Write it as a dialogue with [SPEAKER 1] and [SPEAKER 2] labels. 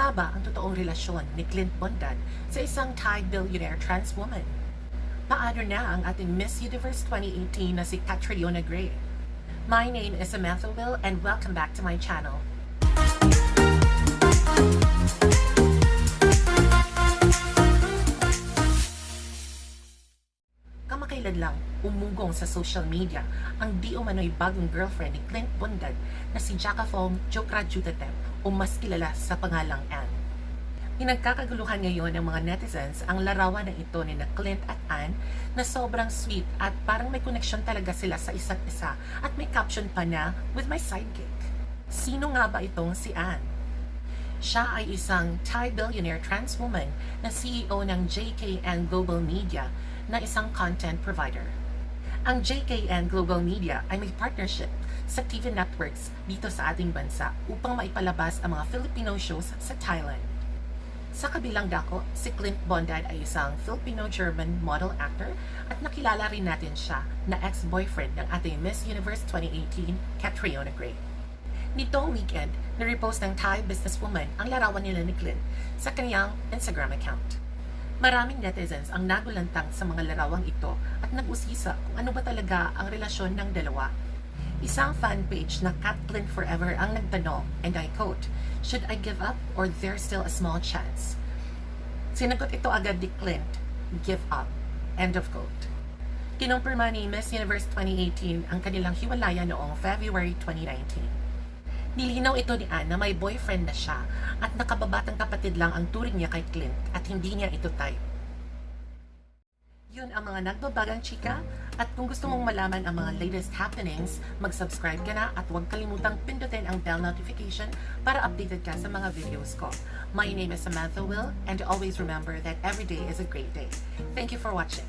[SPEAKER 1] nga ba ang totoong relasyon ni Clint Bondan sa isang Thai billionaire trans woman? Paano na ang ating Miss Universe 2018 na si Catriona Gray? My name is Samantha Will and welcome back to my channel. Kamakailan lang, umugong sa social media ang di umano'y bagong girlfriend ni Clint Bundan na si Jacafong Jokra Jutatep o mas kilala sa pangalang Anne. Pinagkakaguluhan ngayon ng mga netizens ang larawan ng ito ni na Clint at Anne na sobrang sweet at parang may connection talaga sila sa isa't isa at may caption pa na, with my sidekick. Sino nga ba itong si Anne? Siya ay isang Thai billionaire trans woman na CEO ng JKN Global Media na isang content provider. Ang JKN Global Media ay may partnership sa TV networks dito sa ating bansa upang maipalabas ang mga Filipino shows sa Thailand. Sa kabilang dako, si Clint Bondad ay isang Filipino-German model actor at nakilala rin natin siya na ex-boyfriend ng ating Miss Universe 2018, Catriona Gray. Nitong weekend, na-repost ng Thai businesswoman ang larawan nila ni Clint sa kanyang Instagram account. Maraming netizens ang nagulantang sa mga larawang ito at nag-usisa kung ano ba talaga ang relasyon ng dalawa. Isang fan page na Clint Forever ang nagtanong, and I quote, Should I give up or there's still a small chance? Sinagot ito agad ni Clint, Give up. End of quote. Kinumpirma ni Miss Universe 2018 ang kanilang hiwalayan noong February 2019. Nilinaw ito ni Anne na may boyfriend na siya at nakababatang kapatid lang ang turing niya kay Clint at hindi niya ito type. Yun ang mga nagbabagang chika at kung gusto mong malaman ang mga latest happenings, mag-subscribe ka na at huwag kalimutang pindutin ang bell notification para updated ka sa mga videos ko. My name is Samantha Will and always remember that every day is a great day. Thank you for watching.